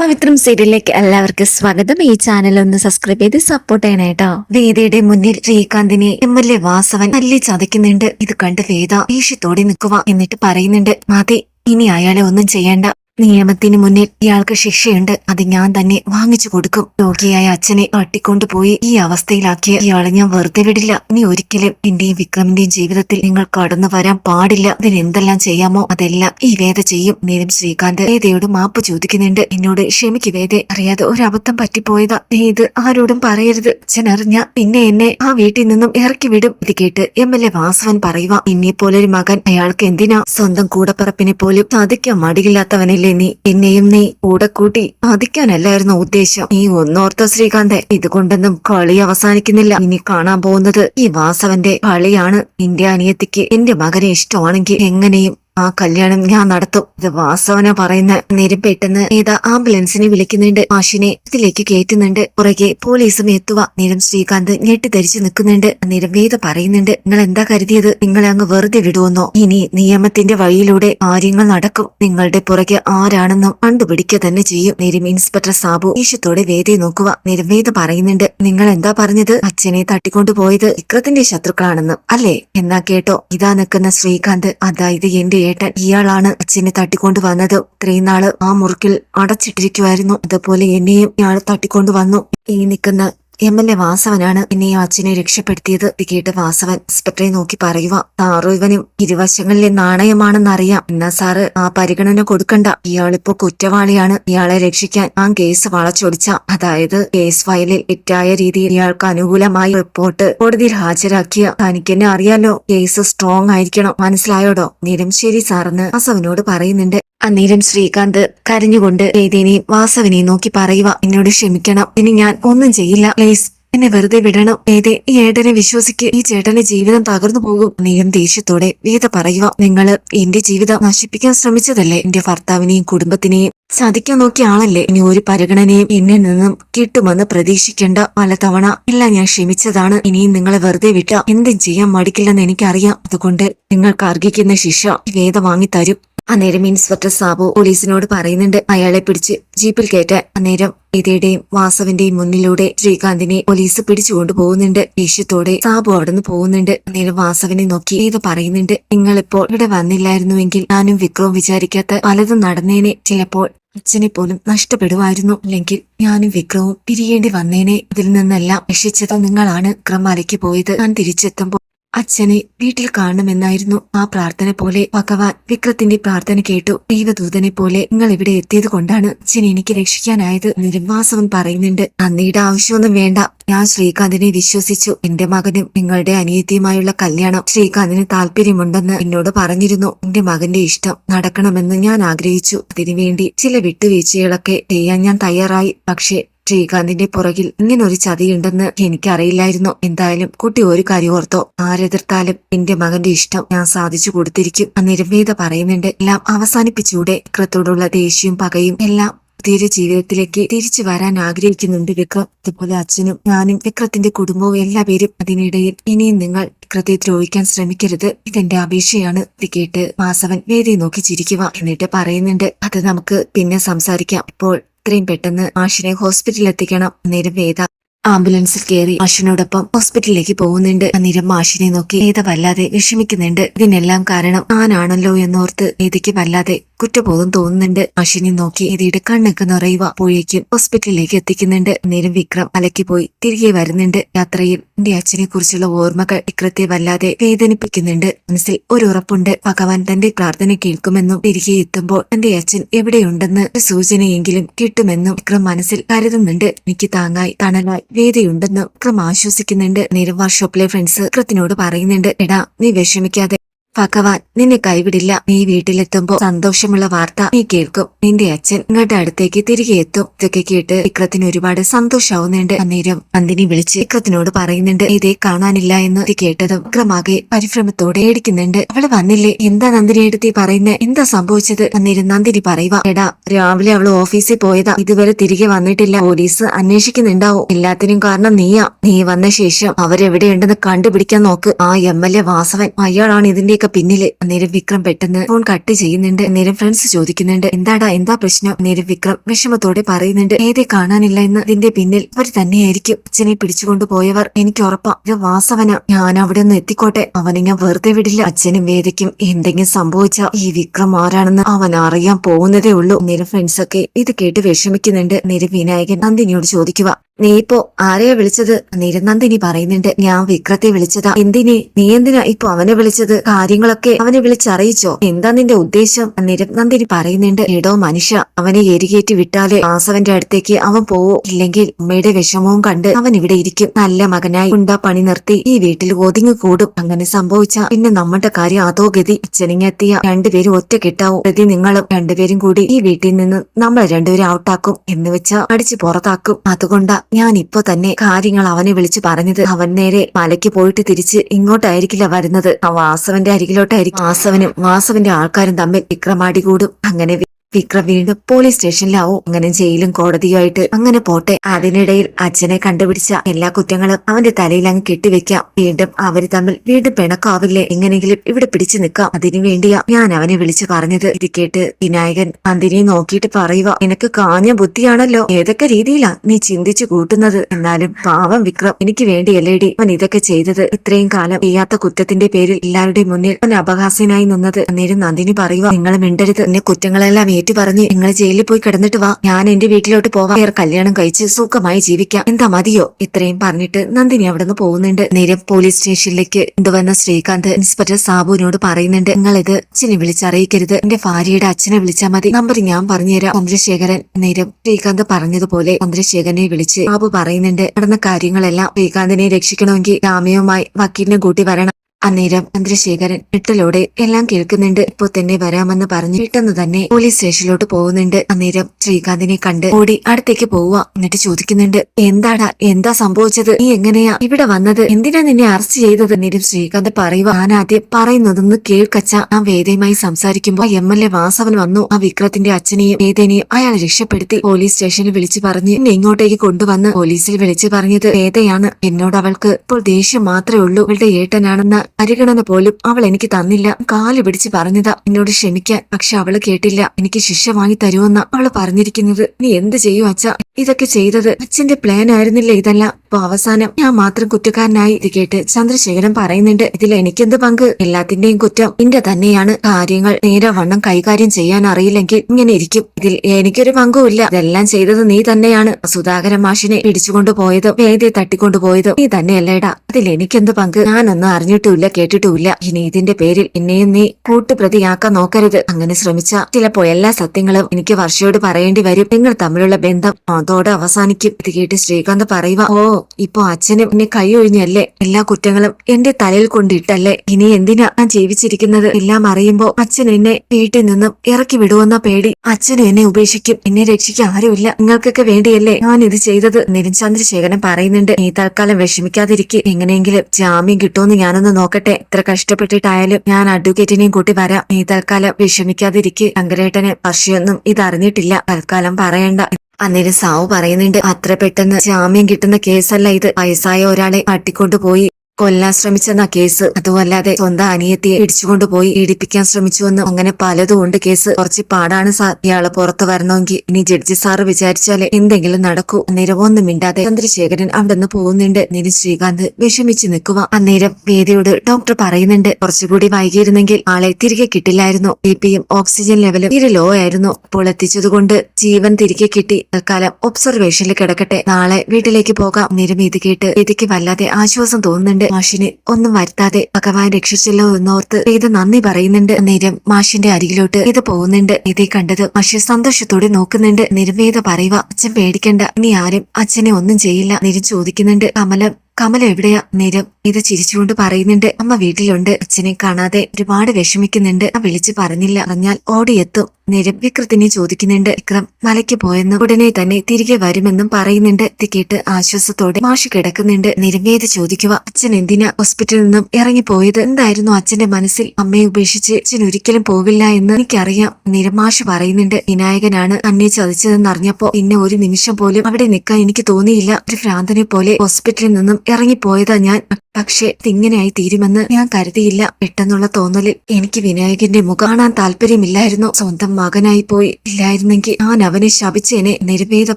പവിത്രം സീരിയലിലേക്ക് എല്ലാവർക്കും സ്വാഗതം. ഈ ചാനൽ ഒന്ന് സബ്സ്ക്രൈബ് ചെയ്ത് സപ്പോർട്ട് ചെയ്യണേ കേട്ടോ വേദയുടെ മുന്നിൽ ശ്രീകാന്തിനെ എം എൽ എ വാസവൻ തല്ലി ചതയ്ക്കുന്നുണ്ട് ഇത് കണ്ട് വേദ ദേഷ്യത്തോടെ നിൽക്കുക എന്നിട്ട് പറയുന്നുണ്ട് മതി ഇനി അയാളെ ഒന്നും ചെയ്യണ്ട. നിയമത്തിന് മുന്നിൽ ഇയാൾക്ക് ശിക്ഷയുണ്ട്. അത് ഞാൻ തന്നെ വാങ്ങിച്ചു കൊടുക്കും. രോഗിയായ അച്ഛനെ തട്ടിക്കൊണ്ടുപോയി ഈ അവസ്ഥയിലാക്കിയ ഇയാളെ ഞാൻ വെറുതെ വിടില്ല. ഇനി ഒരിക്കലും എന്റെയും വിക്രമിന്റെയും ജീവിതത്തിൽ നിങ്ങൾ കടന്നു വരാൻ പാടില്ല. ഇതിന് എന്തെല്ലാം ചെയ്യാമോ അതെല്ലാം ഈ വേദ ചെയ്യും. നേരം ശ്രീകാന്ത് വേദയോട് മാപ്പ് ചോദിക്കുന്നുണ്ട്. എന്നോട് ക്ഷമിക്ക് വേദ. അറിയാതെ ഒരു അബദ്ധം പറ്റിപ്പോയതാ. നീ ഇത് ആരോടും പറയരുത്. അച്ഛൻ അറിഞ്ഞ പിന്നെ എന്നെ ആ വീട്ടിൽ നിന്നും ഇറക്കി വിടും. ഇത് കേട്ട് എം എൽ എ വാസവൻ പറയുക എന്നെ പോലൊരു മകൻ അയാൾക്ക് എന്തിനാ സ്വന്തം കൂടപ്പറപ്പിനെ പോലും സാധിക്കാൻ മടിയില്ലാത്തവനല്ലേ നീ എന്നെയും നീ കൂടെ കൂട്ടി ബാധിക്കാനല്ലായിരുന്നു ഉദ്ദേശം? നീ ഒന്നോർത്ത ശ്രീകാന്ത് ഇതുകൊണ്ടൊന്നും കളി അവസാനിക്കുന്നില്ല. ഇനി കാണാൻ പോകുന്നത് ഈ വാസവന്റെ കളിയാണ്. എന്റെ അനിയത്തിക്ക് എന്റെ മകനെ ഇഷ്ടമാണെങ്കിൽ എങ്ങനെയും ആ കല്യാണം ഞാൻ നടത്തും. ഇത് വാസവന പറയുന്ന നേരം പെട്ടെന്ന് ഏതാ ആംബുലൻസിനെ വിളിക്കുന്നുണ്ട്. മാഷിനെ ഇതിലേക്ക് കയറ്റുന്നുണ്ട്. പുറകെ പോലീസും എത്തുക നേരം ശ്രീകാന്ത് ഞെട്ടിധരിച്ചു നിൽക്കുന്നുണ്ട്. നേരം വേദ പറയുന്നുണ്ട് നിങ്ങൾ എന്താ കരുതിയത്? നിങ്ങളെ അങ്ങ് വെറുതെ വിടുവെന്നോ? ഇനി നിയമത്തിന്റെ വഴിയിലൂടെ കാര്യങ്ങൾ നടക്കും. നിങ്ങളുടെ പുറകെ ആരാണെന്നും കണ്ടുപിടിക്കുക തന്നെ ചെയ്യും. നേരം ഇൻസ്പെക്ടർ സാബു ഈശത്തോടെ വേദയെ നോക്കുക നേരം വേദ പറയുന്നുണ്ട് നിങ്ങൾ എന്താ പറഞ്ഞത്? അച്ഛനെ തട്ടിക്കൊണ്ടുപോയത് വിക്രത്തിന്റെ ശത്രുക്കളാണെന്ന് അല്ലേ? എന്നാ കേട്ടോ. ഇതാ നിൽക്കുന്ന ശ്രീകാന്ത്. അതായത് എന്റെ ഏട്ടൻ ഇയാളാണ് അച്ഛനെ തട്ടിക്കൊണ്ടു വന്നത്. ഇത്രയും നാൾ ആ മുറുക്കിൽ അടച്ചിട്ടിരിക്കുമായിരുന്നു അതുപോലെ എന്നെയും ഇയാൾ തട്ടിക്കൊണ്ടു വന്നു. ഈ നിൽക്കുന്ന എം എൽ എ വാസവനാണ് എന്നെയും അച്ഛനെ രക്ഷപ്പെടുത്തിയത് ഇത് കേട്ട് വാസവൻ ഇൻസ്പെക്ടറെ നോക്കി പറയുക താറു ഇവനും ഇരുവശങ്ങളിലെ നാണയമാണെന്നറിയാം. എന്നാ സാറ് ആ പരിഗണന കൊടുക്കണ്ട. ഇയാളിപ്പോ കുറ്റവാളിയാണ്. ഇയാളെ രക്ഷിക്കാൻ ആ കേസ് വളച്ചൊടിച്ച. അതായത് കേസ് ഫയലിൽ തെറ്റായ രീതിയിൽ ഇയാൾക്ക് അനുകൂലമായി റിപ്പോർട്ട് കോടതിയിൽ ഹാജരാക്കിയ. തനിക്കെന്നെ അറിയാലോ കേസ് സ്ട്രോങ് ആയിരിക്കണം. മനസ്സിലായോടോ? നിരം ശരി സാറെന്ന് വാസവനോട് പറയുന്നുണ്ട്. അന്നേരം ശ്രീകാന്ത് കരഞ്ഞുകൊണ്ട് വേദിനെയും വാസവിനെയും നോക്കി പറയുക എന്നോട് ക്ഷമിക്കണം. ഇനി ഞാൻ ഒന്നും ചെയ്യില്ല. പ്ലീസ് എന്നെ വെറുതെ വിടണം. വേദേ ഈ ഏട്ടനെ വിശ്വസിക്ക്. ഈ ചേട്ടന്റെ ജീവിതം തകർന്നു പോകും. നീയും ദേഷ്യത്തോടെ വേദ പറയുക നിങ്ങൾ എന്റെ ജീവിതം നശിപ്പിക്കാൻ ശ്രമിച്ചതല്ലേ? എന്റെ ഭർത്താവിനെയും കുടുംബത്തിനെയും ചതിക്കാൻ നോക്കിയ ആളല്ലേ? ഇനി ഒരു പരിഗണനയും എന്നിൽ നിന്നും കിട്ടുമെന്ന് പ്രതീക്ഷിക്കേണ്ട പലതവണ എല്ലാം ഞാൻ ക്ഷമിച്ചതാണ്. ഇനിയും നിങ്ങളെ വെറുതെ വിട്ട എന്തും ചെയ്യാൻ മടിക്കില്ലെന്ന് എനിക്കറിയാം. അതുകൊണ്ട് നിങ്ങൾക്ക് അർഹിക്കുന്ന ശിക്ഷ വേദ വാങ്ങി തരും അന്നേരം ഇൻസ്പെക്ടർ സാബു പോലീസിനോട് പറയുന്നുണ്ട്. അയാളെ പിടിച്ച് ജീപ്പിൽ കയറ്റാൻ അന്നേരം ഇതയുടെയും വാസവന്റെയും മുന്നിലൂടെ ശ്രീകാന്തിനെ പോലീസ് പിടിച്ചു പോകുന്നുണ്ട്. ദേഷ്യത്തോടെ സാബു അവിടുന്ന് പോകുന്നുണ്ട്. അന്നേരം വാസവനെ നോക്കി ഇത് പറയുന്നുണ്ട് നിങ്ങളിപ്പോൾ ഇവിടെ വന്നില്ലായിരുന്നുവെങ്കിൽ ഞാനും വിക്രവും വിചാരിക്കാത്ത പലതും നടന്നേനെ. ചിലപ്പോൾ അച്ഛനെ പോലും നഷ്ടപ്പെടുമായിരുന്നു. അല്ലെങ്കിൽ ഞാനും വിക്രവും പിരിയേണ്ടി വന്നേനെ. ഇതിൽ നിന്നെല്ലാം രക്ഷിച്ചത് നിങ്ങളാണ്. വിക്രം മലയ്ക്ക് പോയത്. ഞാൻ തിരിച്ചെത്തുമ്പോൾ അച്ഛനെ വീട്ടിൽ കാണണമെന്നായിരുന്നു ആ പ്രാർത്ഥന പോലെ ഭഗവാൻ വിക്രത്തിന്റെ പ്രാർത്ഥന കേട്ടു. ദൈവദൂതനെ പോലെ നിങ്ങൾ ഇവിടെ എത്തിയത് കൊണ്ടാണ് അച്ഛനെ എനിക്ക് രക്ഷിക്കാനായത് നിർവാസവൻ പറയുന്നുണ്ട്. നന്ദിയുടെ ആവശ്യമൊന്നും വേണ്ട. ഞാൻ ശ്രീകാന്തിനെ വിശ്വസിച്ചു. എന്റെ മകനും നിങ്ങളുടെ അനിയത്തിയുമായുള്ള കല്യാണം ശ്രീകാന്തിന് താല്പര്യമുണ്ടെന്ന് എന്നോട് പറഞ്ഞിരുന്നു. എന്റെ മകന്റെ ഇഷ്ടം നടക്കണമെന്ന് ഞാൻ ആഗ്രഹിച്ചു. അതിനുവേണ്ടി ചില വിട്ടുവീഴ്ചകളൊക്കെ ചെയ്യാൻ ഞാൻ തയ്യാറായി. പക്ഷേ ശ്രീകാന്തിന്റെ പുറകിൽ ഇങ്ങനൊരു ചതിയുണ്ടെന്ന് എനിക്കറിയില്ലായിരുന്നു. എന്തായാലും കുട്ടി ഒരു കാര്യം ഓർത്തോ. ആരെതിർത്താലും എന്റെ മകന്റെ ഇഷ്ടം ഞാൻ സാധിച്ചു കൊടുത്തിരിക്കും അന്നേരം വേദ പറയുന്നുണ്ട്. എല്ലാം അവസാനിപ്പിച്ചൂടെ. വിക്രത്തോടുള്ള ദേഷ്യവും പകയും എല്ലാം പുതിയൊരു ജീവിതത്തിലേക്ക് തിരിച്ചു വരാൻ ആഗ്രഹിക്കുന്നുണ്ട് വിക്രം. അതുപോലെ അച്ഛനും ഞാനും വിക്രത്തിന്റെ കുടുംബവും എല്ലാ പേരും അതിനിടയിൽ ഇനിയും നിങ്ങൾ വിക്രത്തെ ദ്രോഹിക്കാൻ ശ്രമിക്കരുത്. ഇതെന്റെ അപേക്ഷയാണ്. ഇത് കേട്ട് മാസവൻ വേദി നോക്കി ചിരിക്കുക എന്നിട്ട് പറയുന്നുണ്ട്. അത് നമുക്ക് പിന്നെ സംസാരിക്കാം. ഇപ്പോൾ ഇത്രയും പെട്ടെന്ന് ആഷിനെ ഹോസ്പിറ്റലിൽ എത്തിക്കണം അന്നേരം വേദ ആംബുലൻസിൽ കയറി ആഷിനോടൊപ്പം ഹോസ്പിറ്റലിലേക്ക് പോകുന്നുണ്ട്. അന്നേരം ആഷിനെ നോക്കി വേദ വല്ലാതെ വിഷമിക്കുന്നുണ്ട്. ഇതിനെല്ലാം കാരണം ആനാണല്ലോ എന്നോർത്ത് വേദയ്ക്ക് വല്ലാതെ കുറ്റബോധം തോന്നുന്നുണ്ട്. അശ്വിനി നോക്കി എതിയുടെ കണ്ണൊക്കെ നിറയുക അപ്പോഴേക്കും ഹോസ്പിറ്റലിലേക്ക് എത്തിക്കുന്നുണ്ട്. നേരം വിക്രം അലക്കി പോയി തിരികെ വരുന്നുണ്ട്. യാത്രയിൽ എന്റെ അച്ഛനെ കുറിച്ചുള്ള ഓർമ്മകൾ വിക്രത്തെ വല്ലാതെ വേദനിപ്പിക്കുന്നുണ്ട്. മനസ്സിൽ ഒരു ഉറപ്പുണ്ട്. ഭഗവാൻ തന്റെ പ്രാർത്ഥന കേൾക്കുമെന്നും തിരികെ എത്തുമ്പോൾ എന്റെ അച്ഛൻ എവിടെയുണ്ടെന്ന് ഒരു സൂചനയെങ്കിലും കിട്ടുമെന്നും വിക്രം മനസ്സിൽ കരുതുന്നുണ്ട്. എനിക്ക് താങ്ങായി തണലായി വേദിയുണ്ടെന്നും വിക്രം ആശ്വസിക്കുന്നുണ്ട്. നേരം വർക്ക്ഷോപ്പിലെ ഫ്രണ്ട്സ് വിക്രത്തിനോട് പറയുന്നുണ്ട് എടാ നീ വിഷമിക്കാതെ ഭഗവാൻ നിന്നെ കൈവിടില്ല. നീ വീട്ടിലെത്തുമ്പോ സന്തോഷമുള്ള വാർത്ത നീ കേൾക്കും. നിന്റെ അച്ഛൻ നിങ്ങളുടെ അടുത്തേക്ക് തിരികെ എത്തും. ഇതൊക്കെ കേട്ട് വിക്രത്തിന് ഒരുപാട് സന്തോഷാവുന്നുണ്ട്. അന്നേരം നന്ദിനി വിളിച്ച് വിക്രത്തിനോട് പറയുന്നുണ്ട് ഇതേ കാണാനില്ല എന്ന് കേട്ടതും വിക്രമാകെ പരിഭ്രമത്തോടെ ഏടിക്കുന്നുണ്ട് അവൾ വന്നില്ലേ? എന്താ നന്ദിനി എടുത്തി പറയുന്നേ? എന്താ സംഭവിച്ചത്? അന്നേരം നന്ദിനി പറയുക എടാ രാവിലെ അവൾ ഓഫീസിൽ പോയതാ. ഇതുവരെ തിരികെ വന്നിട്ടില്ല. പോലീസ് അന്വേഷിക്കുന്നുണ്ടാവും. എല്ലാത്തിനും കാരണം നീയാ. നീ വന്ന ശേഷം അവരെവിടെയുണ്ടെന്ന് കണ്ടുപിടിക്കാൻ നോക്ക്. ആ എം എൽ എ വാസവൻ അയാളാണ് ഇതിന്റെ ഇതിന്റെയൊക്കെ പിന്നിൽ. അന്നേരം വിക്രം പെട്ടെന്ന് ഫോൺ കട്ട് ചെയ്യുന്നുണ്ട്. നേരം ഫ്രണ്ട്സ് ചോദിക്കുന്നുണ്ട് എന്താടാ എന്താ പ്രശ്നം? നേരം വിക്രം വിഷമത്തോടെ പറയുന്നുണ്ട് ഏതെ കാണാനില്ല എന്ന്. ഇതിന്റെ പിന്നിൽ അവർ തന്നെയായിരിക്കും. അച്ഛനെ പിടിച്ചുകൊണ്ടു പോയവർ. എനിക്ക് ഉറപ്പാ. വാസവന. ഞാൻ അവിടെ ഒന്ന് എത്തിക്കോട്ടെ. അവനെ ഞാൻ വെറുതെ വിടില്ല. അച്ഛനും വേദയ്ക്കും എന്തെങ്കിലും സംഭവിച്ച ഈ വിക്രം ആരാണെന്ന് അവൻ അറിയാൻ പോകുന്നതേ ഉള്ളൂ. നേരം ഫ്രണ്ട്സ് ഒക്കെ ഇത് കേട്ട് വിഷമിക്കുന്നുണ്ട്. നേരം വിനായകൻ നന്ദിനിയോട് ചോദിക്കുക നീ ഇപ്പോ ആരെയാ വിളിച്ചത്? നിരനന്ദിനി പറയുന്നുണ്ട്. ഞാൻ വിക്രത്തെ വിളിച്ചതാ. എന്തിനെ? നീ എന്തിനാ ഇപ്പൊ അവനെ വിളിച്ചത്? കാര്യങ്ങളൊക്കെ അവനെ വിളിച്ചറിയിച്ചോ? എന്താ നിന്റെ ഉദ്ദേശം? നിരനന്ദിനി പറയുന്നുണ്ട്. എടോ മനുഷ്യ അവനെ എരികേറ്റി വിട്ടാലേ ആസവന്റെ അടുത്തേക്ക് അവൻ പോവോ. ഇല്ലെങ്കിൽ ഉമ്മയുടെ വിഷമവും കണ്ട് അവൻ ഇവിടെ ഇരിക്കും. നല്ല മകനായി ഉണ്ടാ പണി നിർത്തി ഈ വീട്ടിൽ ഒതുങ്ങി കൂടും. അങ്ങനെ സംഭവിച്ച പിന്നെ നമ്മുടെ കാര്യം അതോ ഗതി? അച്ഛനിങ്ങെത്തിയ രണ്ടുപേരും ഒറ്റ കിട്ടാവും. പ്രതി നിങ്ങളും രണ്ടുപേരും കൂടി ഈ വീട്ടിൽ നിന്ന് നമ്മൾ രണ്ടുപേരും ഔട്ടാക്കും എന്ന് വെച്ചാ അടിച്ചു പുറത്താക്കും. അതുകൊണ്ടാ ഞാൻ ഇപ്പൊ തന്നെ കാര്യങ്ങൾ അവനെ വിളിച്ചു പറഞ്ഞത്. അവൻ നേരെ മലയ്ക്ക് പോയിട്ട് തിരിച്ച് ഇങ്ങോട്ടായിരിക്കില്ല വരുന്നത്. വാസവന്റെ അരികിലോട്ടായിരിക്കും. വാസവനും വാസവന്റെ ആൾക്കാരും തമ്മിൽ വിക്രമാടി കൂടും. അങ്ങനെ വിക്രം വീണ്ടും പോലീസ് സ്റ്റേഷനിലാവും അങ്ങനെ ജയിലും കോടതിയുമായിട്ട് അങ്ങനെ പോട്ടെ. അതിനിടയിൽ അച്ഛനെ കണ്ടുപിടിച്ച എല്ലാ കുറ്റങ്ങളും അവന്റെ തലയിൽ അങ്ങ് കെട്ടിവെക്കാം. വീണ്ടും അവർ തമ്മിൽ വീണ്ടും പിണക്കാവില്ലേ? എങ്ങനെങ്കിലും ഇവിടെ പിടിച്ചു നിൽക്കാം. അതിനു വേണ്ടിയാ ഞാൻ അവനെ വിളിച്ചു പറഞ്ഞത്. ഇത് കേട്ട് വിനായകൻ അന്തിനെ നോക്കിയിട്ട് പറയുക എനിക്ക് കാഞ്ഞ ബുദ്ധിയാണല്ലോ. ഏതൊക്കെ രീതിയിലാ നീ ചിന്തിച്ചു കൂട്ടുന്നത്? എന്നാലും പാവം വിക്രം എനിക്ക് വേണ്ടി വേണ്ടിയല്ലേടി അവൻ ഇതൊക്കെ ചെയ്തത്. ഇത്രയും കാലം ചെയ്യാത്ത കുറ്റത്തിന്റെ പേരിൽ എല്ലാവരുടെയും മുന്നിൽ അവൻ അപഹാസ്യനായി നിന്നത്. അന്നേരം നന്ദിനി പറയുക നിങ്ങൾ മിണ്ടരുത്. എന്നെ കുറ്റങ്ങളെല്ലാം ഏറ്റു പറഞ്ഞ് നിങ്ങൾ ജയിലിൽ പോയി കിടന്നിട്ട് വാ. ഞാൻ എന്റെ വീട്ടിലോട്ട് പോവാം. കല്യാണം കഴിച്ച് സുഖമായി ജീവിക്കാം. എന്താ മതിയോ? ഇത്രയും പറഞ്ഞിട്ട് നന്ദിനി അവിടെ നിന്ന് പോകുന്നുണ്ട്. നേരം പോലീസ് സ്റ്റേഷനിലേക്ക് കൊണ്ടുവന്ന ശ്രീകാന്ത് ഇൻസ്പെക്ടർ സാബുവിനോട് പറയുന്നുണ്ട് നിങ്ങൾ ഇത് അച്ഛനെ വിളിച്ചറിയിക്കരുത്. എന്റെ ഭാര്യയുടെ അച്ഛനെ വിളിച്ചാൽ മതി. നമ്പർ ഞാൻ പറഞ്ഞുതരാം. ചന്ദ്രശേഖരൻ നേരം ശ്രീകാന്ത് പറഞ്ഞതുപോലെ ചന്ദ്രശേഖരനെ വിളിച്ച് ബാബു പറയുന്നുണ്ട് നടന്ന കാര്യങ്ങളെല്ലാം ശ്രീകാന്തിനെ രക്ഷിക്കണമെങ്കിൽ രാമയുമായി വക്കീലിനെ കൂട്ടി വരണം. അന്നേരം ചന്ദ്രശേഖരൻ എട്ടലോടെ എല്ലാം കേൾക്കുന്നുണ്ട്. ഇപ്പൊ തന്നെ വരാമെന്ന് പറഞ്ഞ് പെട്ടെന്ന് തന്നെ പോലീസ് സ്റ്റേഷനിലോട്ട് പോകുന്നുണ്ട്. അന്നേരം ശ്രീകാന്തിനെ കണ്ട് ഓടി അടുത്തേക്ക് പോവുക എന്നിട്ട് ചോദിക്കുന്നുണ്ട് എന്താടാ? എന്താ സംഭവിച്ചത്? നീ എങ്ങനെയാ ഇവിടെ വന്നത്? എന്തിനാ നിന്നെ അറസ്റ്റ് ചെയ്തത്? അന്നേരം ശ്രീകാന്ത് പറയുക ഞാൻ ആദ്യം പറയുന്നതൊന്ന് കേൾക്കച്ച ആ വേദയുമായി സംസാരിക്കുമ്പോ എം എൽ എ വാസവൻ വന്നു. ആ വിക്രത്തിന്റെ അച്ഛനെയും വേദനെയും അയാൾ രക്ഷപ്പെടുത്തി പോലീസ് സ്റ്റേഷനിൽ വിളിച്ചു പറഞ്ഞ് എന്നെ ഇങ്ങോട്ടേക്ക് കൊണ്ടുവന്ന് പോലീസിൽ വിളിച്ചു പറഞ്ഞത് വേദയാണ്. എന്നോട് അവൾക്ക് ഇപ്പോൾ ദേഷ്യം മാത്രമേ ഉള്ളൂ. ഇവളുടെ ഏട്ടനാണെന്ന പരിഗണന പോലും അവൾ എനിക്ക് തന്നില്ല. കാൽ പിടിച്ച് പറഞ്ഞതാ എന്നോട് ക്ഷമിക്കാൻ. പക്ഷെ അവൾ കേട്ടില്ല. എനിക്ക് ശിക്ഷ വാങ്ങി തരുമെന്ന അവൾ പറഞ്ഞിരിക്കുന്നത്. നീ എന്ത് ചെയ്യും അച്ഛ? ഇതൊക്കെ ചെയ്തത് അച്ഛന്റെ പ്ലാൻ ആയിരുന്നില്ല ഇതല്ല? അപ്പൊ അവസാനം ഞാൻ മാത്രം കുറ്റക്കാരനായി. ഇത് കേട്ട് ചന്ദ്രശേഖരൻ പറയുന്നുണ്ട് ഇതിൽ എനിക്കെന്ത് പങ്ക്? എല്ലാത്തിന്റെയും കുറ്റം നിന്റെ തന്നെയാണ്. കാര്യങ്ങൾ നേരെ വണ്ണം കൈകാര്യം ചെയ്യാൻ അറിയില്ലെങ്കിൽ ഇങ്ങനെ ഇരിക്കും. ഇതിൽ എനിക്കൊരു പങ്കുമില്ല ഇതെല്ലാം ചെയ്തത് നീ തന്നെയാണ്. സുധാകരൻ മാഷിനെ പിടിച്ചുകൊണ്ടു പോയതും വേദിയെ തട്ടിക്കൊണ്ടു പോയതും നീ തന്നെയല്ലേടാ. അതിൽ എനിക്കെന്ത് പങ്ക്? ഞാനൊന്നും അറിഞ്ഞിട്ടുമില്ല. കേട്ടിട്ടുമില്ല. ഇനി ഇതിന്റെ പേരിൽ എന്നെയും നീ കൂട്ടുപ്രതിയാക്കാൻ നോക്കരുത്. അങ്ങനെ ശ്രമിച്ച ചിലപ്പോ എല്ലാ സത്യങ്ങളും എനിക്ക് വർഷയോട് പറയേണ്ടി വരും. നിങ്ങൾ തമ്മിലുള്ള ബന്ധം അതോടെ അവസാനിക്കും. ഇത് കേട്ട് ശ്രീകാന്ത് പറയുക ഓ ഇപ്പൊ അച്ഛനും എന്നെ കൈ ഒഴിഞ്ഞല്ലേ? എല്ലാ കുറ്റങ്ങളും എന്റെ തലയിൽ കൊണ്ടിട്ടല്ലേ? ഇനി എന്തിനാ ഞാൻ ജീവിച്ചിരിക്കുന്നത്? എല്ലാം അറിയുമ്പോ അച്ഛൻ എന്നെ വീട്ടിൽ നിന്നും ഇറക്കി വിടുവെന്ന പേടി. അച്ഛൻ എന്നെ ഉപേക്ഷിക്കും. എന്നെ രക്ഷിക്കാൻ ആരുമില്ല. നിങ്ങൾക്കൊക്കെ വേണ്ടിയല്ലേ ഞാൻ ഇത് ചെയ്തത്? നിരഞ്ചന്ദ്രശേഖരൻ പറയുന്നുണ്ട് നീ തൽക്കാലം വിഷമിക്കാതിരിക്കും. എങ്ങനെയെങ്കിലും ജാമ്യം കിട്ടുമെന്ന് ഞാനൊന്ന് നോക്കട്ടെ. എത്ര കഷ്ടപ്പെട്ടിട്ടായാലും ഞാൻ അഡ്വക്കേറ്റിനെയും കൂട്ടി വരാം. നീ തൽക്കാലം വിഷമിക്കാതിരിക്കെ ശങ്കരേട്ടന്. പക്ഷിയൊന്നും ഇതറിഞ്ഞിട്ടില്ല തൽക്കാലം പറയണ്ട. അന്നേരം സാവു പറയുന്നുണ്ട് അത്ര പെട്ടെന്ന് ജാമ്യം കിട്ടുന്ന കേസല്ല ഇത്. വയസ്സായ ഒരാളെ തട്ടിക്കൊണ്ടുപോയി. കൊല്ലാൻ ശ്രമിച്ചെന്ന കേസ്. അതുമല്ലാതെ സ്വന്തം അനിയത്തിയെ പിടിച്ചുകൊണ്ടുപോയി ഇടിപ്പിക്കാൻ ശ്രമിച്ചുവെന്നും അങ്ങനെ പലതും ഉണ്ട്. കേസ് കുറച്ച് പാടാണ് ഇയാൾ പുറത്തു വരണമെങ്കിൽ ഇനി ജഡ്ജി സാറ് വിചാരിച്ചാലേ എന്തെങ്കിലും നടക്കൂ. അന്നേരം ഒന്നും മിണ്ടാതെ ചന്ദ്രശേഖരൻ അവിടെ നിന്ന് പോകുന്നുണ്ട്. നിന് ശ്രീകാന്ത് വിഷമിച്ചു നിൽക്കുക. അന്നേരം വേദിയോട് ഡോക്ടർ പറയുന്നുണ്ട് കുറച്ചുകൂടി വൈകിയിരുന്നെങ്കിൽ ആളെ തിരികെ കിട്ടില്ലായിരുന്നു. ബി പിയും ഓക്സിജൻ ലെവലും തീരെ ലോ ആയിരുന്നു. അപ്പോൾ എത്തിച്ചതുകൊണ്ട് ജീവൻ തിരികെ കിട്ടി. തൽക്കാലം ഒബ്സർവേഷനിൽ കിടക്കട്ടെ. നാളെ വീട്ടിലേക്ക് പോകാം. നിരം ഇത് കേട്ട് ഇതിക്ക് വല്ലാതെ ആശ്വാസം തോന്നുന്നുണ്ട്. മാഷിനെ ഒന്നും വരുത്താതെ ഭഗവാൻ രക്ഷിച്ചല്ലോ എന്നോർത്ത് ഇത് നന്ദി പറയുന്നുണ്ട് നേരം മാഷിന്റെ അരികിലോട്ട് ഇത് പോകുന്നുണ്ട്. ഇതേ കണ്ടത് മാഷി സന്തോഷത്തോടെ നോക്കുന്നുണ്ട്. നിർവേദ പറയുക അച്ഛൻ പേടിക്കണ്ട. ഇനി ആരും അച്ഛനെ ഒന്നും ചെയ്യില്ല നിരം ചോദിക്കുന്നുണ്ട്. കമലം കമല എവിടെയാ? നേരം ഇത് ചിരിച്ചുകൊണ്ട് പറയുന്നുണ്ട്. അമ്മ വീട്ടിലുണ്ട്. അച്ഛനെ കാണാതെ ഒരുപാട് വിഷമിക്കുന്നുണ്ട്. ആ വിളിച്ചു പറഞ്ഞില്ല. പറഞ്ഞാൽ ഓടിയെത്തും നിരം വിക്രത്തിനെ ചോദിക്കുന്നുണ്ട്. വിക്രം മലയ്ക്ക് പോയെന്നും ഉടനെ തന്നെ തിരികെ വരുമെന്നും പറയുന്നുണ്ട്. ഇത് കേട്ട് ആശ്വാസത്തോടെ മാഷി കിടക്കുന്നുണ്ട്. നിരങ്ങേത് ചോദിക്കുക അച്ഛൻ എന്തിനാ ഹോസ്പിറ്റലിൽ നിന്നും ഇറങ്ങിപ്പോയത്? എന്തായിരുന്നു അച്ഛന്റെ മനസ്സിൽ? അമ്മയെ ഉപേക്ഷിച്ച് അച്ഛൻ ഒരിക്കലും പോവില്ല എന്ന് എനിക്കറിയാം. നിരമാഷ് പറയുന്നുണ്ട്. വിനായകനാണ് അന്നെ ചതിച്ചതെന്ന് അറിഞ്ഞപ്പോ പിന്നെ ഒരു നിമിഷം പോലും അവിടെ നിൽക്കാൻ എനിക്ക് തോന്നിയില്ല. ഒരു ഭ്രാന്തനെ പോലെ ഹോസ്പിറ്റലിൽ നിന്നും ഇറങ്ങിപ്പോയതാ ഞാൻ. പക്ഷേ ഇതിങ്ങനെയായി തീരുമെന്ന് ഞാൻ കരുതിയില്ല. പെട്ടെന്നുള്ള തോന്നലിൽ എനിക്ക് വിനായകന്റെ മുഖം കാണാൻ താല്പര്യമില്ലായിരുന്നു. സ്വന്തം മകനായി പോയി ഇല്ലായിരുന്നെങ്കിൽ ഞാൻ അവനെ ശപിച്ചേനെ നിരുപേത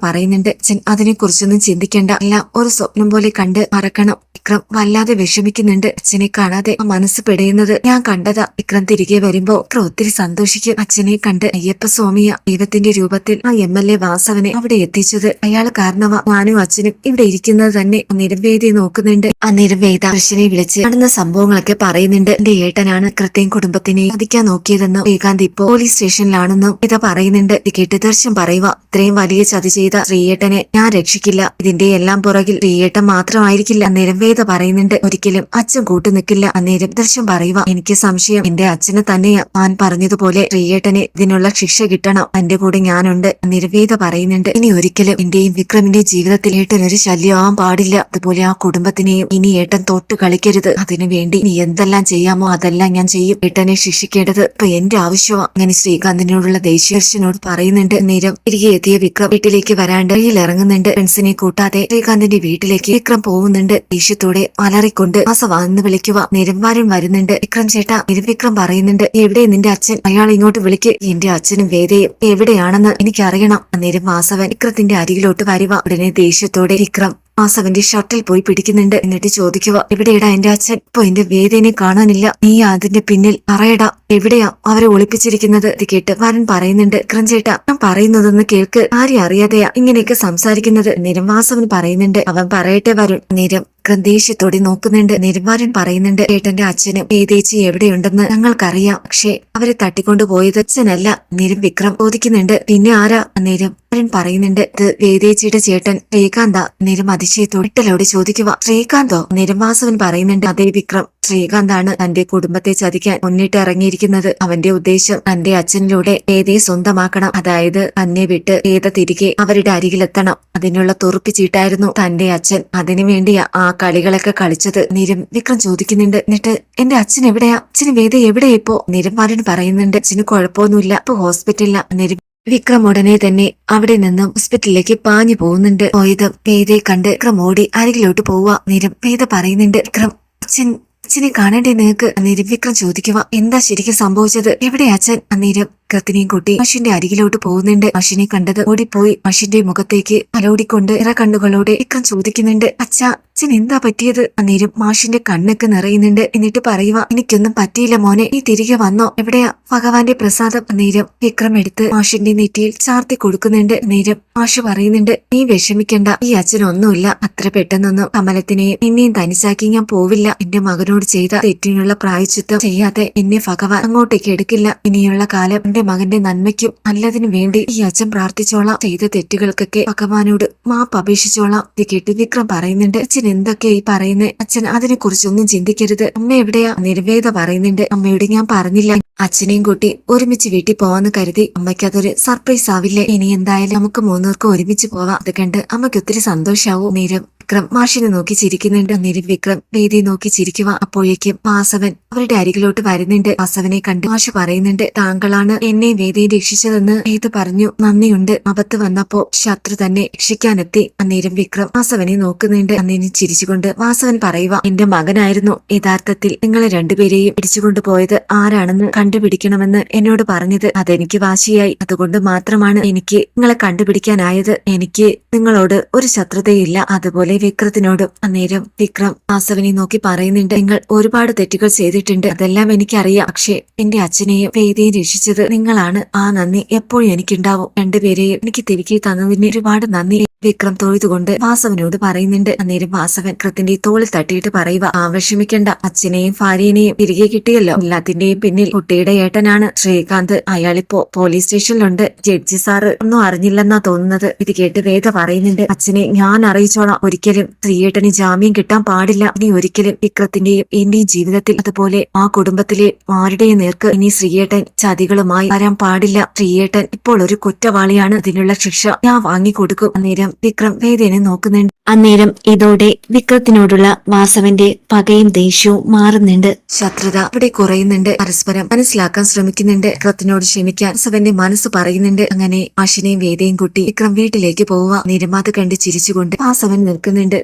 പറയുന്നുണ്ട്. അച്ഛൻ അതിനെക്കുറിച്ചൊന്നും ചിന്തിക്കേണ്ട. എല്ലാം ഒരു സ്വപ്നം പോലെ കണ്ട് മറക്കണം. വിക്രം വല്ലാതെ വിഷമിക്കുന്നുണ്ട്. അച്ഛനെ കാണാതെ മനസ്സ് പിടയുന്നത് ഞാൻ കണ്ടതാ. വിക്രം തിരികെ വരുമ്പോ വിക്രം ഒത്തിരി സന്തോഷിക്കും. അച്ഛനെ കണ്ട് അയ്യപ്പ സ്വാമിയ ദൈവത്തിന്റെ രൂപത്തിൽ ആ എം എൽ എ വാസവനെ അവിടെ എത്തിച്ചത്. അയാൾ കാരണമാ ഞാനും അച്ഛനും ഇവിടെ ഇരിക്കുന്നത് തന്നെ. നിരവേദി നോക്കുന്നുണ്ട്. അന്നേരം കൃഷ്ണനെ വിളിച്ച് നടന്ന സംഭവങ്ങളൊക്കെ പറയുന്നുണ്ട്. എന്റെ ഏട്ടനാണ് കൃത്യം കുടുംബത്തിനെ വധിക്കാൻ നോക്കിയതെന്നും ശ്രീകാന്ത് ഇപ്പോ പോലീസ് സ്റ്റേഷനിലാണെന്നും ഇത് പറയുന്നുണ്ട്. കേട്ട് ദർശനം പറയുക ഇത്രയും വലിയ ചതി ചെയ്ത ശ്രീയേട്ടനെ ഞാൻ രക്ഷിക്കില്ല. ഇതിന്റെ എല്ലാം പുറകിൽ ശ്രീയേട്ടൻ മാത്രമായിരിക്കില്ല. അന്നേരം വേദ പറയുന്നുണ്ട് ഒരിക്കലും അച്ഛൻ കൂട്ടു നിൽക്കില്ല. അന്നേരം ദർശനം പറയുക എനിക്ക് സംശയം. എന്റെ അച്ഛനെ തന്നെയാ. ഞാൻ പറഞ്ഞതുപോലെ ശ്രീയേട്ടനെ ഇതിനുള്ള ശിക്ഷ കിട്ടണം. എന്റെ കൂടെ ഞാനുണ്ട്. നിരവേദ പറയുന്നുണ്ട് ഇനി ഒരിക്കലും എന്റെയും വിക്രമിന്റെയും ജീവിതത്തിൽ ഒരു ശല്യമാവാൻ പാടില്ല. അതുപോലെ ആ കുടുംബത്തിനെയും ഇനി ഏട്ടൻ തൊട്ട് കളിക്കരുത്. അതിനു വേണ്ടി നീ എന്തെല്ലാം ചെയ്യാമോ അതെല്ലാം ഞാൻ ചെയ്യും. ഏട്ടനെ ശിക്ഷിക്കേണ്ടത് ഇപ്പൊ എന്റെ ആവശ്യമാണ് അങ്ങനെ ശ്രീകാന്തിനോടുള്ള ദേശീയർഷനോട് പറയുന്നുണ്ട്. നേരം തിരികെ എത്തിയ വിക്രം വീട്ടിലേക്ക് വരാണ്ട് ഇറങ്ങുന്നുണ്ട്. ഫ്രണ്ട്സിനെ കൂട്ടാതെ ശ്രീകാന്തിന്റെ വീട്ടിലേക്ക് വിക്രം പോകുന്നുണ്ട്. ദേഷ്യത്തോടെ അലറിക്കൊണ്ട് വാസവാന്ന് വിളിക്കുക നിരംവാരൻ വരുന്നുണ്ട്. വിക്രം ചേട്ടാ നിരവിക്രം പറയുന്നുണ്ട്. എവിടെ നിന്റെ അച്ഛൻ? അയാൾ ഇങ്ങോട്ട് വിളിക്ക്. എന്റെ അച്ഛനും വേദയും എവിടെയാണെന്ന് എനിക്കറിയണം. അന്നേരം വാസവൻ വിക്രത്തിന്റെ അരികിലോട്ട് വരുക ഉടനെ ദേഷ്യത്തോടെ വിക്രം വാസവന്റെ ഷർട്ടിൽ പോയി പിടിക്കുന്നുണ്ട്. എന്നിട്ട് ചോദിക്കുക എവിടെയടാ എന്റെ അച്ഛൻ? ഇപ്പൊ എന്റെ വേദനെ കാണാനില്ല. നീ അതിന്റെ പിന്നിൽ പറയടാ. എവിടെയാ അവരെ ഒളിപ്പിച്ചിരിക്കുന്നത്? ഇത് കേട്ട് വരൻ പറയുന്നുണ്ട് വിക്രം ചേട്ടാ ഞാൻ പറയുന്നതൊന്ന് കേൾക്ക്. ആരെയും അറിയാതെയാ ഇങ്ങനെയൊക്കെ സംസാരിക്കുന്നത്? നിരം വാസവൻ പറയുന്നുണ്ട് അവൻ പറയട്ടെ വരുൺ. നിരം വിക്രം ദേഷ്യത്തോടെ നോക്കുന്നുണ്ട്. നെരുമാരൻ പറയുന്നുണ്ട് ഏട്ടന്റെ അച്ഛനും ഏതേച്ചി എവിടെയുണ്ടെന്ന് ഞങ്ങൾക്കറിയാം. പക്ഷേ അവരെ തട്ടിക്കൊണ്ടുപോയത് അച്ഛനല്ല. നിരും വിക്രം ചോദിക്കുന്നുണ്ട് പിന്നെ ആരാ? നിരും പറയുന്നുണ്ട് ഇത് വേദേച്ചിയുടെ ചേട്ടൻ ശ്രീകാന്ത. നിരം അതിശയത്തോടെ ഇട്ടലോടെ ചോദിക്കുക ശ്രീകാന്തോ? നിരമാസവൻ പറയുന്നുണ്ട് അതേ വിക്രം ശ്രീകാന്താണ് തന്റെ കുടുംബത്തെ ചതിക്കാൻ മുന്നിട്ട് ഇറങ്ങിയിരിക്കുന്നത്. അവന്റെ ഉദ്ദേശം തന്റെ അച്ഛനിലൂടെ ഏതേ സ്വന്തമാക്കണം. അതായത് തന്നെ വിട്ട് ഏത തിരികെ അവരുടെ അരികിലെത്തണം. അതിനുള്ള തുറുപ്പ് ചീട്ടായിരുന്നു തന്റെ അച്ഛൻ. അതിനു വേണ്ടിയാ ആ കളികളൊക്കെ കളിച്ചത്. നിരം വിക്രം ചോദിക്കുന്നുണ്ട്. എന്നിട്ട് എന്റെ അച്ഛൻ എവിടെയാ? അച്ഛന് വേദ എവിടെയാ ഇപ്പോ? നിരംവാരൻ പറയുന്നുണ്ട്. അച്ഛന് കുഴപ്പമൊന്നുമില്ല. ഇപ്പൊ ഹോസ്പിറ്റലില. നിരം വിക്രം ഉടനെ തന്നെ അവിടെ നിന്നും ഹോസ്പിറ്റലിലേക്ക് പാഞ്ഞു പോകുന്നുണ്ട്. പോയത് വേദയെ കണ്ട് വിക്രം ഓടി അരികിലോട്ട് പോവുക നിരം വേദ പറയുന്നുണ്ട് വിക്രം അച്ഛൻ അച്ഛനെ കാണേണ്ടേ നിനക്ക്? നിരവിക്രം വിക്രം ചോദിക്കുക എന്താ ശരിക്കും സംഭവിച്ചത്? എവിടെ അച്ഛൻ? അന്നേരം വിക്രത്തിനെയും കൂട്ടി മഷിന്റെ അരികിലോട്ട് പോകുന്നുണ്ട്. മഷിനെ കണ്ടത് ഓടിപ്പോയി. മഷിന്റെ മുഖത്തേക്ക് തലോടിക്കൊണ്ട് ഇറ കണ്ണുകളോടെ ഇക്കം ചോദിക്കുന്നുണ്ട്. അച്ഛ അച്ഛൻ എന്താ പറ്റിയത്? അന്നേരം മാഷിന്റെ കണ്ണൊക്കെ നിറയുന്നുണ്ട്. എന്നിട്ട് പറയുക എനിക്കൊന്നും പറ്റിയില്ല മോനെ. നീ തിരികെ വന്നോ. എവിടെയാ? ഭഗവാന്റെ പ്രസാദം. അന്നേരം വിക്രം എടുത്ത് മാഷിന്റെ നെറ്റിയിൽ ചാർത്തി കൊടുക്കുന്നുണ്ട്. നേരം മാഷ് പറയുന്നുണ്ട് നീ വിഷമിക്കണ്ട. ഈ അച്ഛനൊന്നുമില്ല. അത്ര പെട്ടെന്നൊന്നും കമലത്തിനെയും നിന്നെയും തനിച്ചാക്കി ഞാൻ പോവില്ല. എന്റെ മകനോട് ചെയ്ത തെറ്റിനുള്ള പ്രായച്ചിത്വം ചെയ്യാതെ എന്നെ ഭഗവാൻ അങ്ങോട്ടേക്ക് എടുക്കില്ല. ഇനിയുള്ള കാലം എന്റെ മകന്റെ നന്മയ്ക്കും നല്ലതിനു വേണ്ടി ഈ അച്ഛൻ പ്രാർത്ഥിച്ചോളാം. ചെയ്ത തെറ്റുകൾക്കൊക്കെ ഭഗവാനോട് മാപ്പ് അപേക്ഷിച്ചോളാം. ഇത് കേട്ട് വിക്രം പറയുന്നുണ്ട് അച്ഛൻ എന്തൊക്കെയാ ഈ പറയുന്നേ? അച്ഛൻ അതിനെ കുറിച്ചൊന്നും ചിന്തിക്കരുത്. അമ്മ എവിടെയാ? നിർവേദ പറയുന്നുണ്ട് അമ്മയോട് ഞാൻ പറഞ്ഞില്ല. അച്ഛനെയും കൂട്ടി ഒരുമിച്ച് വീട്ടിൽ പോവാന്ന് കരുതി അമ്മയ്ക്ക് അതൊരു സർപ്രൈസ് ആവില്ലേ ഇനി എന്തായാലും നമുക്ക് മൂന്നൂർക്കും ഒരുമിച്ച് പോവാം. അത് കണ്ട് അമ്മയ്ക്ക് ഒത്തിരി സന്തോഷാവും. നേരം വിക്രം മാഷിനെ നോക്കി ചിരിക്കുന്നുണ്ട്. അന്നേരം വിക്രം വേദിയെ നോക്കി ചിരിക്കുക അപ്പോഴേക്കും വാസവൻ അവരുടെ അരികിലോട്ട് വരുന്നുണ്ട്. വാസവനെ കണ്ട് മാഷ് പറയുന്നുണ്ട് താങ്കളാണ് എന്നെ വേദിയെ രക്ഷിച്ചതെന്ന് ഏത് പറഞ്ഞു. നന്ദിയുണ്ട്. അബത്ത് വന്നപ്പോ ശത്രു തന്നെ രക്ഷിക്കാനെത്തി. അന്നേരം വിക്രം വാസവനെ നോക്കുന്നുണ്ട്. അന്നേരം ചിരിച്ചുകൊണ്ട് വാസവൻ പറയുക എന്റെ മകനായിരുന്നു. യഥാർത്ഥത്തിൽ നിങ്ങളെ രണ്ടുപേരെയും പിടിച്ചുകൊണ്ടു പോയത് ആരാണെന്ന് കണ്ടുപിടിക്കണമെന്ന് എന്നോട് പറഞ്ഞത് അതെനിക്ക് വാശിയായി. അതുകൊണ്ട് മാത്രമാണ് എനിക്ക് നിങ്ങളെ കണ്ടുപിടിക്കാനായത്. എനിക്ക് നിങ്ങളോട് ഒരു ശത്രുതയില്ല. അതുപോലെ വിക്രത്തിനോടും അന്നേരം വിക്രം വാസവനെ നോക്കി പറയുന്നുണ്ട് നിങ്ങൾ ഒരുപാട് തെറ്റുകൾ ചെയ്തിട്ടുണ്ട്. അതെല്ലാം എനിക്കറിയാം. പക്ഷേ എന്റെ അച്ഛനെയും വേദിയെയും രക്ഷിച്ചത് നിങ്ങളാണ്. ആ നന്ദി എപ്പോഴും എനിക്കുണ്ടാവും. രണ്ടുപേരെയും എനിക്ക് തിരികെ തന്നതിന് ഒരുപാട് നന്ദി. വിക്രം തൊഴുതുകൊണ്ട് വാസവനോട് പറയുന്നുണ്ട് അന്നേരം വാസവൻ വിക്രത്തിന്റെ തോളിൽ തട്ടിയിട്ട് പറയുക ആ വിഷമിക്കണ്ട. അച്ഛനെയും ഭാര്യനെയും തിരികെ കിട്ടിയല്ലോ. എല്ലാത്തിന്റെയും പിന്നിൽ കുട്ടിയുടെ ഏട്ടനാണ് ശ്രീകാന്ത്. അയാളിപ്പോ പോലീസ് സ്റ്റേഷനിലുണ്ട്. ജഡ്ജി സാറ് ഒന്നും അറിഞ്ഞില്ലെന്നാ തോന്നുന്നത്. ഇത് കേട്ട് വേദ പറയുന്നുണ്ട് അച്ഛനെ ഞാൻ അറിയിച്ചോളാം. ഒരിക്കലും ശ്രീയേട്ടന് ജാമ്യം കിട്ടാൻ പാടില്ല. ഇനി ഒരിക്കലും വിക്രത്തിന്റെയും എന്റെയും ജീവിതത്തിൽ അതുപോലെ ആ കുടുംബത്തിലെ ആരുടെയും നേർക്ക് ഇനി ശ്രീയേട്ടൻ ചതികളുമായി വരാൻ പാടില്ല. ശ്രീയേട്ടൻ ഇപ്പോൾ ഒരു കുറ്റവാളിയാണ്. അതിനുള്ള ശിക്ഷ ഞാൻ വാങ്ങിക്കൊടുക്കും. അന്നേരം വിക്രം വേദനെ നോക്കുന്നുണ്ട്. അന്നേരം ഇതോടെ വിക്രത്തിനോടുള്ള വാസവന്റെ പകയും ദേഷ്യവും മാറുന്നുണ്ട്. ശത്രുത അവിടെ കുറയുന്നുണ്ട്. പരസ്പരം മനസ്സിലാക്കാൻ ശ്രമിക്കുന്നുണ്ട്. വിക്രത്തിനോട് ക്ഷമിക്കാൻ വാസവന്റെ മനസ്സ് പറയുന്നുണ്ട്. അങ്ങനെ അശ്വിനെയും വേദയും കുട്ടി വിക്രം വീട്ടിലേക്ക് പോവുക. നിരമാത് കണ്ട് ചിരിച്ചുകൊണ്ട് വാസവൻ നിൽക്കുന്നുണ്ട്